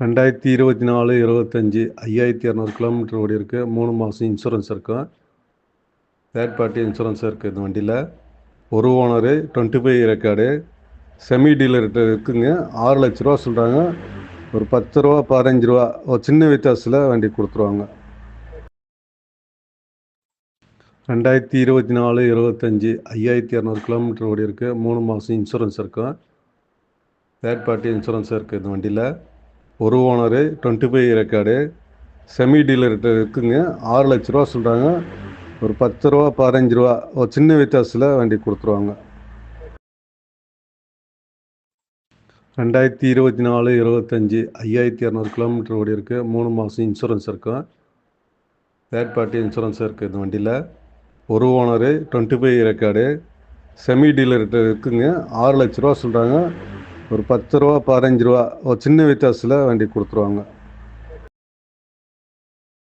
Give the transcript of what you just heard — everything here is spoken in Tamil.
ரெண்டாயிரத்தி இருபத்தி நாலு இருபத்தஞ்சி ஐயாயிரத்தி இரநூறு கிலோமீட்டர் ஓடி இருக்குது மூணு மாதம் இன்சூரன்ஸ் இருக்கும் தேர்ட் பார்ட்டி இன்சூரன்ஸ் இருக்குது இந்த வண்டியில். ஒரு owner twenty five record semi டீலர்கிட்ட இருக்குங்க. ஆறு லட்ச ரூபா சொல்கிறாங்க ஒரு பத்து ரூபா பதினஞ்சு ரூபா ஒரு சின்ன வித்தியாசத்தில் வண்டி கொடுத்துருவாங்க. ரெண்டாயிரத்தி இருபத்தி நாலு இருபத்தஞ்சி ஐயாயிரத்தி இரநூறு கிலோமீட்டர் ஓடி இருக்குது மூணு மாதம் இன்சூரன்ஸ் இருக்கும் தேர்ட் பார்ட்டி இன்சூரன்ஸ் இருக்குது இந்த வண்டியில். ஒரு owner twenty five record semi டீலர்கிட்ட இருக்குங்க. ஆறு லட்ச ரூபா சொல்கிறாங்க ஒரு பத்து ரூபா பதினஞ்சு ரூபா ஒரு சின்ன வித்தியாசத்தில் வண்டி கொடுத்துருவாங்க. ரெண்டாயிரத்தி இருபத்தி நாலு இருபத்தஞ்சி ஐயாயிரத்தி இரநூறு கிலோமீட்டர் ஓடி இருக்குது மூணு மாதம் இன்சூரன்ஸ் இருக்கும் தேர்ட் பார்ட்டி இன்சூரன்ஸ் இருக்குது இந்த வண்டியில். ஒரு owner twenty five record semi டீலர்கிட்ட இருக்குங்க. ஆறு லட்ச ரூபா சொல்கிறாங்க ஒரு பத்து ரூபா பதினஞ்சு ரூபா ஒரு சின்ன வித்தியாசத்தில் வண்டி கொடுத்துருவாங்க.